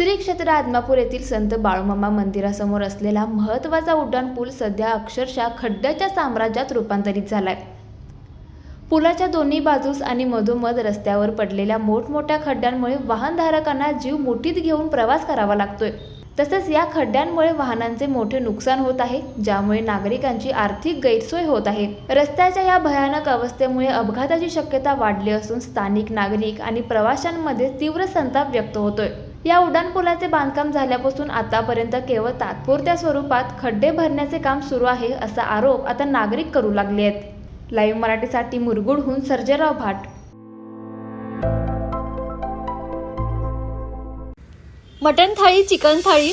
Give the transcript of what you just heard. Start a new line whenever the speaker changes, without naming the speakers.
श्री क्षेत्र आदमापूर येथील संत बाळूमामा मंदिरासमोर असलेला महत्त्वाचा उड्डाण पूल सध्या अक्षरशः खड्ड्याच्या साम्राज्यात रूपांतरित झालाय. पुलाच्या दोन्ही बाजूस आणि मधोमध रस्त्यावर पडलेल्या मोठमोठ्या खड्ड्यांमुळे वाहनधारकांना जीव मुठीत घेऊन प्रवास करावा लागतोय. तसेच या खड्ड्यांमुळे वाहनांचे मोठे नुकसान होत आहे ज्यामुळे नागरिकांची आर्थिक गैरसोय होत आहे. रस्त्याच्या या भयानक अवस्थेमुळे अपघाताची शक्यता वाढली असून स्थानिक नागरिक आणि प्रवाशांमध्ये तीव्र संताप व्यक्त होतोय. या उड्डाणपुलाचे बांधकाम झाल्यापासून आतापर्यंत केवळ तात्पुरत्या स्वरूपात खड्डे भरण्याचे काम सुरू आहे असा आरोप आता नागरिक करू लागले आहेत. लाईव्ह मराठीसाठी मुरगुडहून Sarjerao Bhat.
Mutton thali chicken thali